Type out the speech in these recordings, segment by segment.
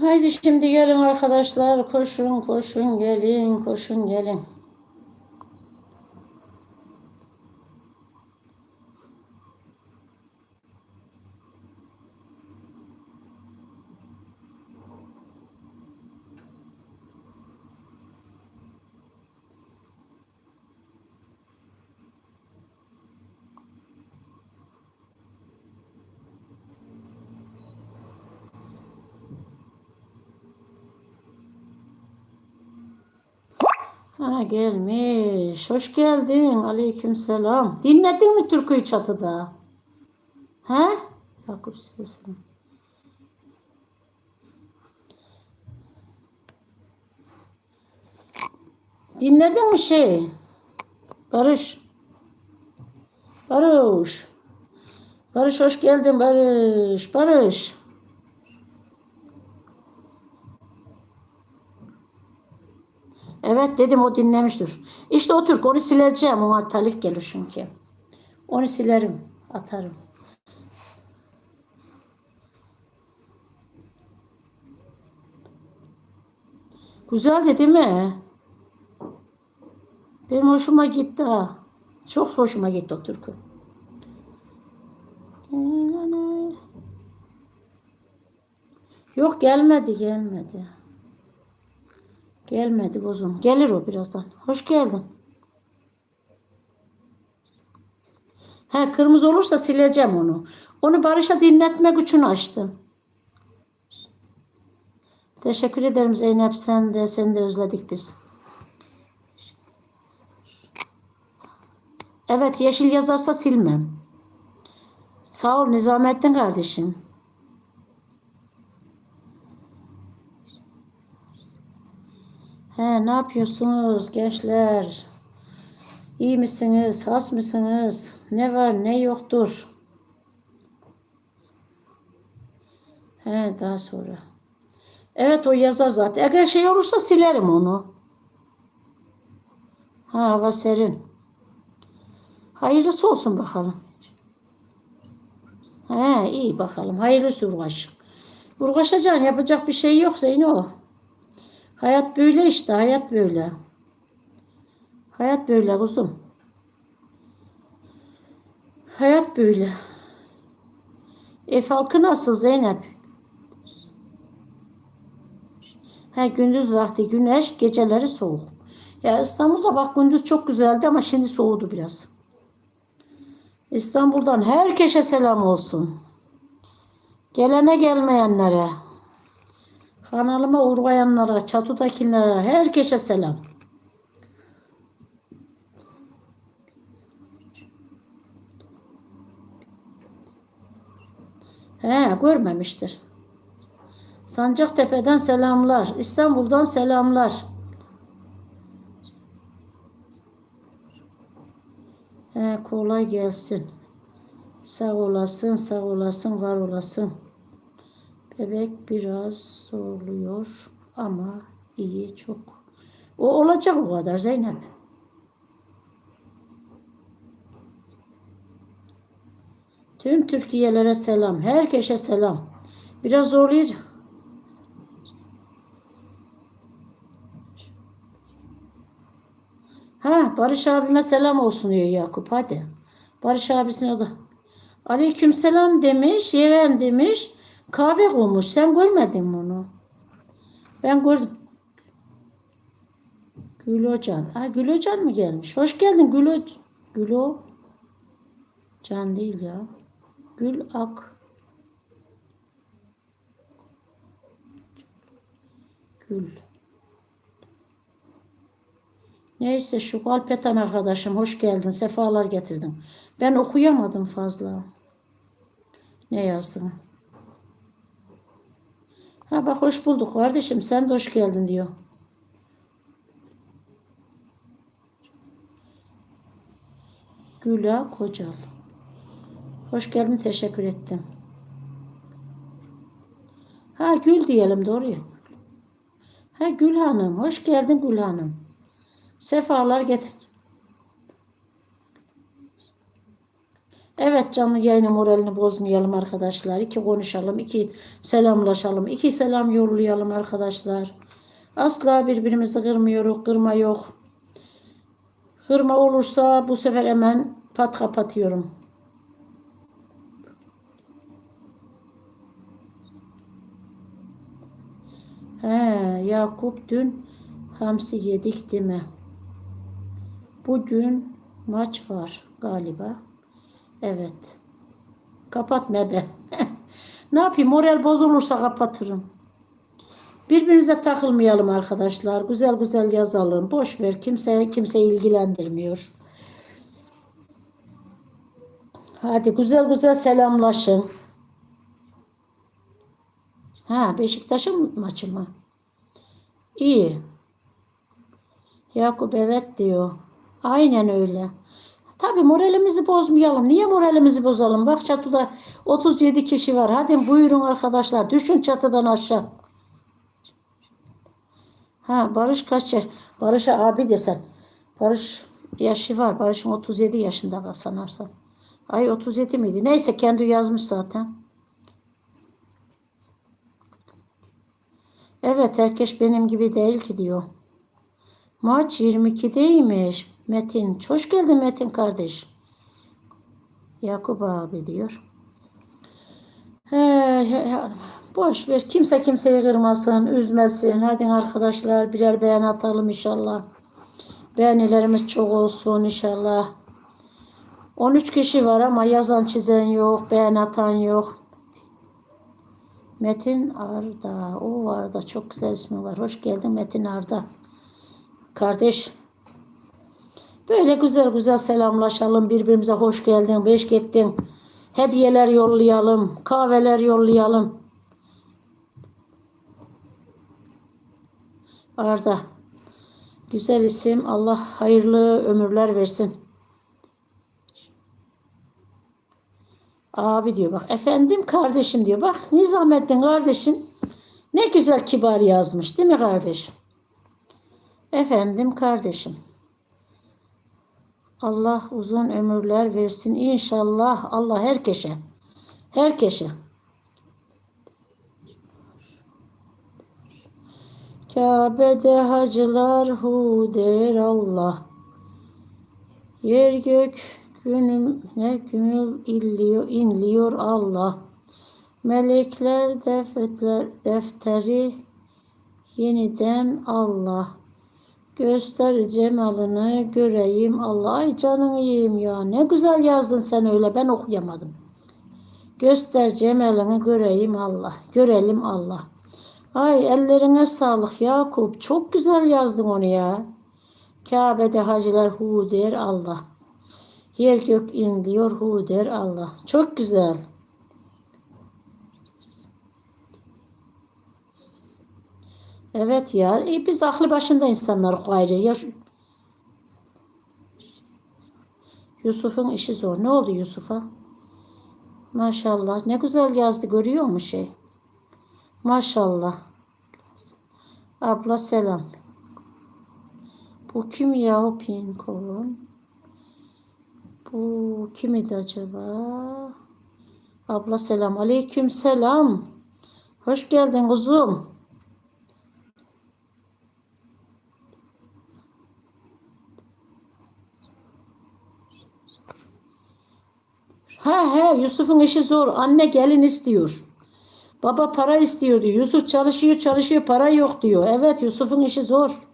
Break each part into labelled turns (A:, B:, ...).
A: Haydi şimdi gelin arkadaşlar. Koşun koşun gelin koşun gelin. Ha gelmiş. Hoş geldin. Aleykümselam. Dinledin mi türküyü çatıda? He? Yakup sesim. Dinledin mi şey? Barış. Barış. Barış hoş geldin Barış. Barış. Evet dedim o dinlemiştir. İşte o Türk onu sileceğim. Ona talip gelir çünkü. Onu silerim. Atarım. Güzeldi değil mi? Benim hoşuma gitti ha. Çok hoşuma gitti o türkü. Yok gelmedi gelmedi. Gelmedi kuzum. Gelir o birazdan. Hoş geldin. He kırmızı olursa sileceğim onu. Onu Barış'a dinletmek için açtım. Teşekkür ederim Zeynep sen de seni de özledik biz. Evet yeşil yazarsa silmem. Sağ ol Nizamettin kardeşim. He ne yapıyorsunuz gençler? İyi misiniz? Has mısınız? Ne var ne yoktur? He daha sonra. Evet o yazar zaten. Eğer şey olursa silerim onu. Ha hava serin. Hayırlısı olsun bakalım. He iyi bakalım. Hayırlısı Urgaş. Urgaşacaksın yapacak bir şey yok Zeyno. Hayat böyle işte hayat böyle. Hayat böyle kuzum. Hayat böyle. Ev halkı nasıl Zeynep? Ha, gündüz vakti güneş, geceleri soğuk. Ya İstanbul'da bak gündüz çok güzeldi ama şimdi soğudu biraz. İstanbul'dan herkese selam olsun. Gelene gelmeyenlere, kanalıma uğrayanlara, çatıdakilere, herkese selam. He, görmemiştir. Sancaktepe'den selamlar. İstanbul'dan selamlar. He, kolay gelsin. Sağ olasın, sağ olasın, var olasın. Bebek biraz zorluyor ama iyi çok. O olacak o kadar Zeynep. Tüm Türkiye'lere selam. Herkese selam. Biraz zorlayacak. Ha Barış abime selam olsun diyor Yakup hadi. Barış abisine de. Aleyküm selam demiş. Yeğen demiş. Kahve koymuş. Sen görmedin mi onu? Ben gördüm. Gül Hocan. Ha Gül Hocan mı gelmiş? Hoş geldin Gül Hocan. Gül o. Can değil ya. Gül Ak. Gül. Neyse şu Alpetan arkadaşım hoş geldin. Sefalar getirdin. Ben okuyamadım fazla. Ne yazdın? Ha bak hoş bulduk kardeşim. Sen de hoş geldin diyor. Güla Kocal. Hoş geldin teşekkür ettim. Ha Gül diyelim doğru ya. Ha Gül Hanım. Hoş geldin Gül Hanım. Sefalar getir. Evet canlı yayını moralini bozmayalım arkadaşlar. İki konuşalım, iki selamlaşalım, iki selam yollayalım arkadaşlar. Asla birbirimizi kırmıyoruz, kırma yok. Kırma olursa bu sefer hemen pat kapatıyorum. He, Yakup dün hamsi yedik değil mi? Bugün maç var galiba. Evet. Kapatma be. ne yapayım? Moral bozulursa kapatırım. Birbirimize takılmayalım arkadaşlar. Güzel güzel yazalım. Boş ver. Kimse kimse ilgilendirmiyor. Hadi güzel güzel selamlaşın. Ha Beşiktaş'ın maçı mı? İyi. Yakup evet diyor. Aynen öyle. Tabii moralimizi bozmayalım. Niye moralimizi bozalım? Bak çatıda 37 kişi var. Hadi buyurun arkadaşlar. Düşün çatıdan aşağı. Ha Barış kaç yaş? Barış'a abi desen. Barış yaşı var. Barış'ın 37 yaşında sanırsam. Ay 37 miydi? Neyse kendi yazmış zaten. Evet herkes benim gibi değil ki diyor. Maç 22'deymiş. Metin. Hoş geldin Metin kardeş. Yakup abi diyor. He, he, he. Boş ver. Kimse kimseyi kırmasın, üzmesin. Hadi arkadaşlar birer beğen atalım inşallah. Beğenilerimiz çok olsun inşallah. 13 kişi var ama yazan çizen yok, beğen atan yok. Metin Arda. O Arda çok güzel ismi var. Hoş geldin Metin Arda. Kardeş. Böyle güzel güzel selamlaşalım. Birbirimize hoş geldin, beş gittin. Hediyeler yollayalım. Kahveler yollayalım. Arda. Güzel isim. Allah hayırlı ömürler versin. Abi diyor bak efendim kardeşim diyor. Bak Nizamettin kardeşin ne güzel kibar yazmış değil mi kardeş? Efendim kardeşim. Allah uzun ömürler versin inşallah. Allah herkese. Herkese. Kabe'de hacılar hu der Allah. Yer gök günüm ne gümül illiyor, inliyor Allah. Melekler defter, defteri yeniden Allah. Göster cemalını göreyim Allah. Ay canını yiyeyim ya. Ne güzel yazdın sen öyle. Ben okuyamadım. Göster cemalını göreyim Allah. Görelim Allah. Ay ellerine sağlık Yakup. Çok güzel yazdın onu ya. Kabe'de hacılar hu der Allah. Yer gök inliyor hu der Allah. Çok güzel. Evet ya. E, biz aklı başında insanlar gayrı. Ya, Yusuf'un işi zor. Ne oldu Yusuf'a? Maşallah. Ne güzel yazdı. Görüyor mu şey? Maşallah. Abla selam. Bu kim ya Pinkon? Bu kim idi acaba? Abla selam. Aleyküm selam. Hoş geldin kuzum. Ha he Yusuf'un işi zor. Anne gelin istiyor. Baba para istiyor diyor. Yusuf çalışıyor çalışıyor para yok diyor. Evet Yusuf'un işi zor.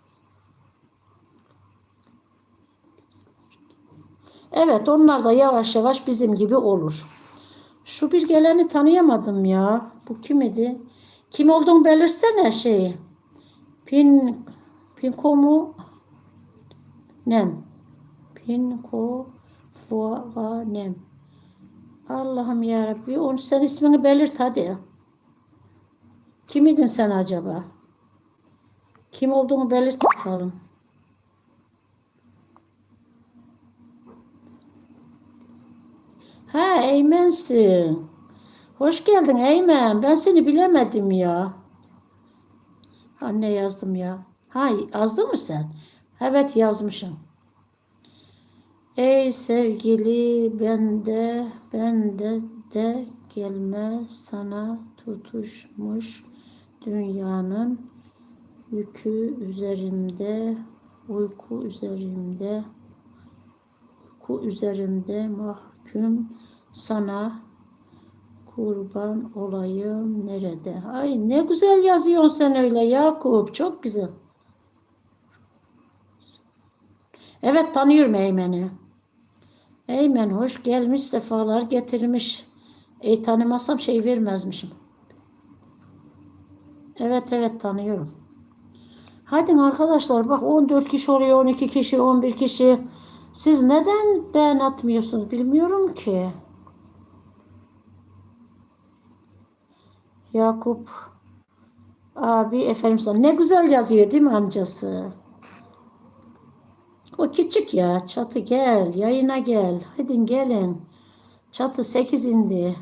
A: Evet onlar da yavaş yavaş bizim gibi olur. Şu bir geleni tanıyamadım ya. Bu kim idi? Kim olduğunu belirsene şeyi. Pin Pinko mu? Nem. Pinko Fuava Nem. Allah'ım ya Rabbi. Onu sen ismini belirt hadi. Kim idin sen acaba? Kim olduğunu belirt bakalım. Ha Eymen'sin. Hoş geldin Eymen. Ben seni bilemedim ya. Anne yazdım ya. Ha yazdın mı sen? Evet yazmışım. Ey sevgili bende bende de gelme sana tutuşmuş dünyanın yükü üzerimde uyku üzerimde uyku üzerimde mahkum sana kurban olayım nerede? Ay ne güzel yazıyorsun sen öyle Yakup çok güzel. Evet tanıyorum Eymen'i. Eymen hoş gelmiş, sefalar getirmiş. E tanımasam şey vermezmişim. Evet evet tanıyorum. Hadi arkadaşlar bak 14 kişi oluyor, 12 kişi, 11 kişi. Siz neden beğen atmıyorsunuz bilmiyorum ki. Yakup abi efendim ne güzel yazıyor değil mi amcası? O küçük ya. Çatı gel. Yayına gel. Hadi gelin. Çatı 8 indi.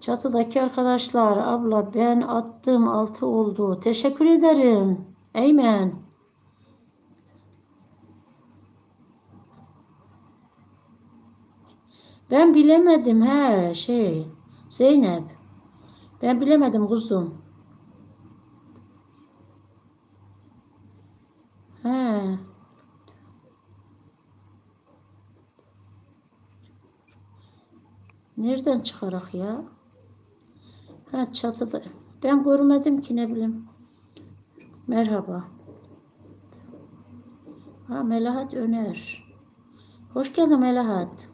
A: Çatıdaki arkadaşlar abla ben attım 6 oldu. Teşekkür ederim. Eymen. Ben bilemedim he şey. Zeynep. Ben bilemedim kuzum. He. Nereden çıkarak ya? Ha çatıda. Ben görmedim ki ne bileyim. Merhaba. Ha Melahat Öner. Hoş geldin Melahat.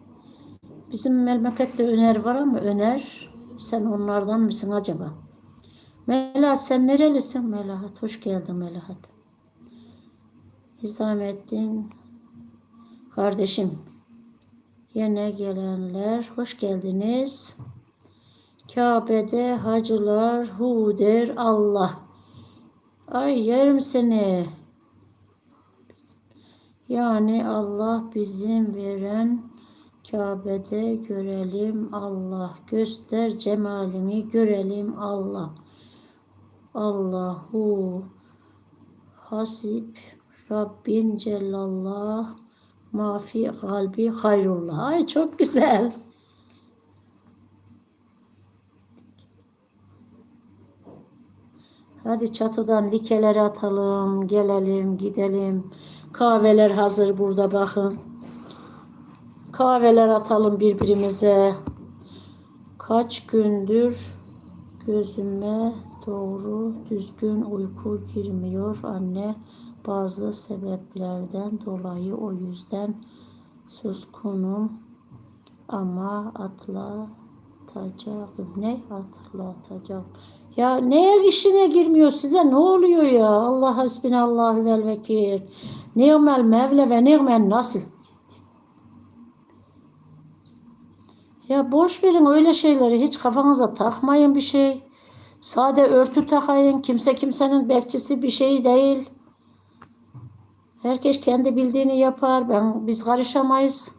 A: Bizim memlekette Öner var ama Öner sen onlardan mısın acaba? Melahat sen nerelisin Melahat? Hoş geldin Melahat. Nizamettin kardeşim Yine gelenler hoş geldiniz. Kabe'de hacılar hu der Allah. Ay yerim seni. Yani Allah bizim veren Kabe'de görelim Allah. Göster cemalini görelim Allah. Allahu hasib Rabbin cellallah Mafi kalbi hayrullah. Ay çok güzel. Hadi çatıdan likeleri atalım, gelelim, gidelim. Kahveler hazır burada bakın. Kahveler atalım birbirimize. Kaç gündür gözüme doğru düzgün uyku girmiyor anne. Bazı sebeplerden dolayı o yüzden suskunum ama atlatacağım. Ne atlatacağım? Ya neye işine girmiyor size? Ne oluyor ya? Allah hasbinallahu vel vekil. Ni'mel mevle ve ni'mel nasıl? Ya boş verin öyle şeyleri. Hiç kafanıza takmayın bir şey. Sade örtü takayın. Kimse kimsenin bekçisi bir şey değil. Herkes kendi bildiğini yapar. Ben biz karışamayız.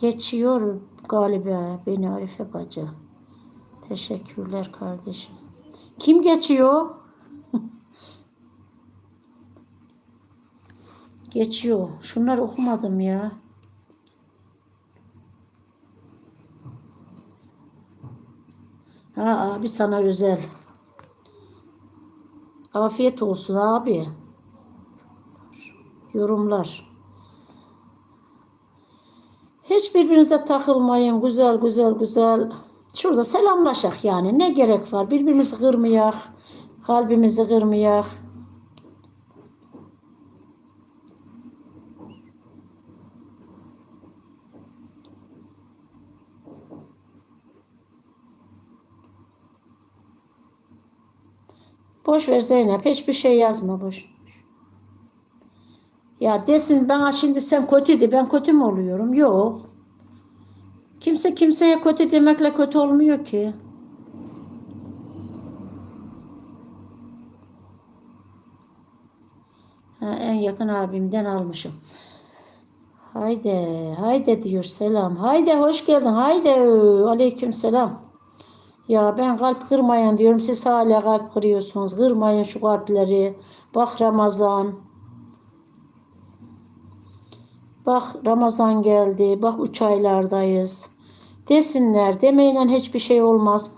A: Geçiyor galiba beni Arife bacı. Teşekkürler kardeşim. Kim geçiyor? geçiyor. Şunları okumadım ya. Ha abi sana özel. Afiyet olsun abi. Yorumlar. Hiç birbirinize takılmayın. Güzel güzel güzel. Şurada selamlaşak yani. Ne gerek var? Birbirimizi kırmayak. Kalbimizi kırmayak. Boş ver Zeynep. Hiçbir şey yazma boş. Ya desin bana şimdi sen kötüydü. Ben kötü mü oluyorum? Yok. Kimse kimseye kötü demekle kötü olmuyor ki. Ha, en yakın abimden almışım. Haydi, haydi diyor selam. Haydi hoş geldin. Haydi aleyküm selam. Ya ben kalp kırmayın diyorum. Siz hala kalp kırıyorsunuz. Kırmayın şu kalpleri. Bak Ramazan. Bak Ramazan geldi. Bak üç aylardayız. Desinler. Demeyle hiçbir şey olmaz.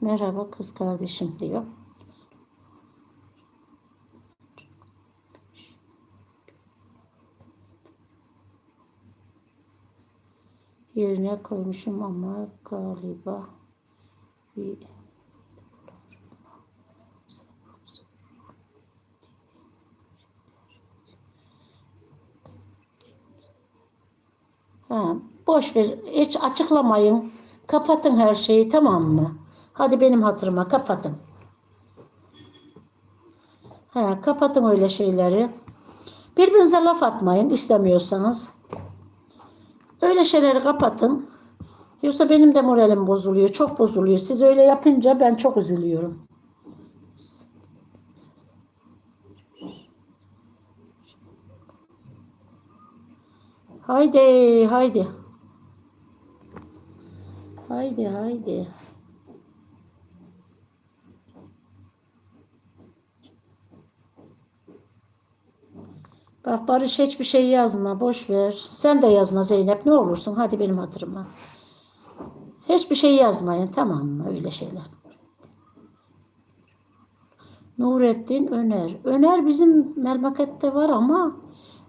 A: Merhaba kız kardeşim diyor. Yerine koymuşum ama galiba bir Ha, boş ver. Hiç açıklamayın. Kapatın her şeyi tamam mı? Hadi benim hatırıma kapatın. Ha, kapatın öyle şeyleri. Birbirinize laf atmayın istemiyorsanız. Öyle şeyleri kapatın. Yoksa benim de moralim bozuluyor. Çok bozuluyor. Siz öyle yapınca ben çok üzülüyorum. Haydi, haydi. Haydi, haydi. Bak Barış hiçbir şey yazma. Boş ver. Sen de yazma Zeynep. Ne olursun. Hadi benim hatırıma. Hiçbir şey yazmayın. Tamam mı? Öyle şeyler. Nurettin Öner. Öner bizim memlekette var ama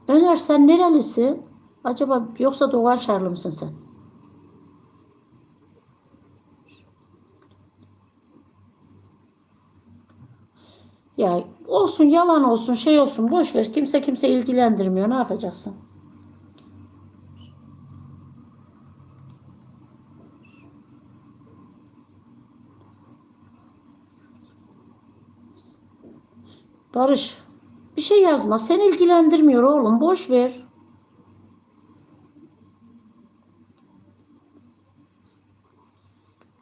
A: Öner sen nerelisin? Acaba yoksa Doğan Şarlı mısın sen? Ya olsun yalan olsun şey olsun boş ver. Kimse kimse ilgilendirmiyor. Ne yapacaksın? Barış bir şey yazma. Seni ilgilendirmiyor oğlum. Boş ver.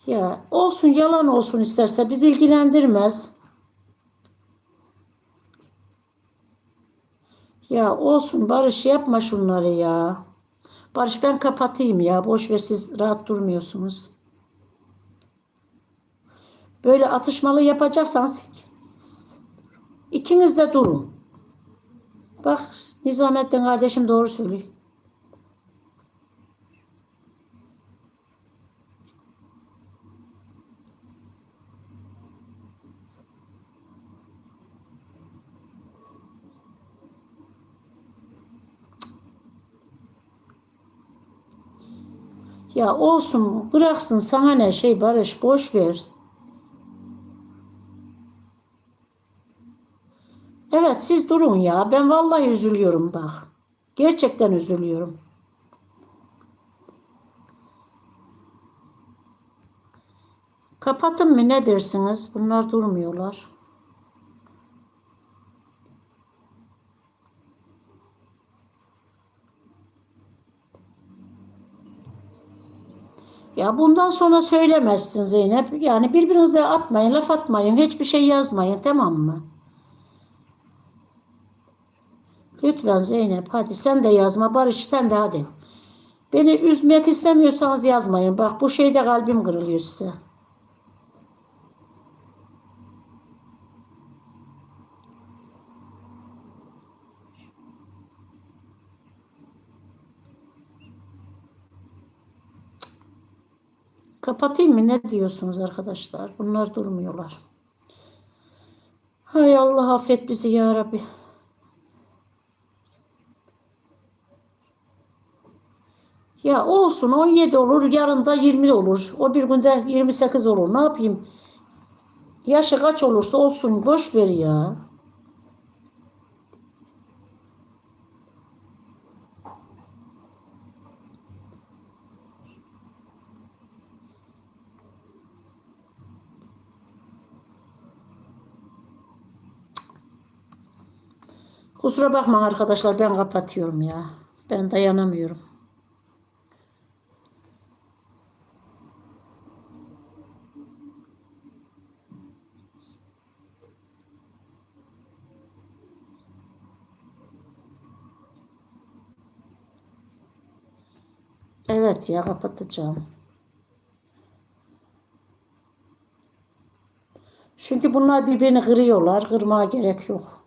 A: Ya olsun yalan olsun isterse bizi ilgilendirmez. Ya olsun Barış yapma şunları ya. Barış ben kapatayım ya. Boş ver siz rahat durmuyorsunuz. Böyle atışmalı yapacaksanız ikiniz de durun. Bak Nizamettin kardeşim doğru söylüyor. Ya olsun bıraksın sana ne şey Barış boş ver. Evet siz durun ya. Ben vallahi üzülüyorum bak. Gerçekten üzülüyorum. Kapatın mı ne dersiniz? Bunlar durmuyorlar. Ya bundan sonra söylemezsin Zeynep. Yani birbirinize atmayın, laf atmayın, hiçbir şey yazmayın tamam mı? Lütfen Zeynep hadi sen de yazma. Barış sen de hadi. Beni üzmek istemiyorsanız yazmayın. Bak bu şeyde kalbim kırılıyor size. Kapatayım mı? Ne diyorsunuz arkadaşlar? Bunlar durmuyorlar. Hay Allah affet bizi ya Rabbi. Ya olsun 17 olur, yarın da 20 olur. O bir günde 28 olur. Ne yapayım? Yaşı kaç olursa olsun boş ver ya. Kusura bakma arkadaşlar ben kapatıyorum ya. Ben dayanamıyorum. Evet ya kapatacağım. Çünkü bunlar birbirini kırıyorlar. Kırmaya gerek yok.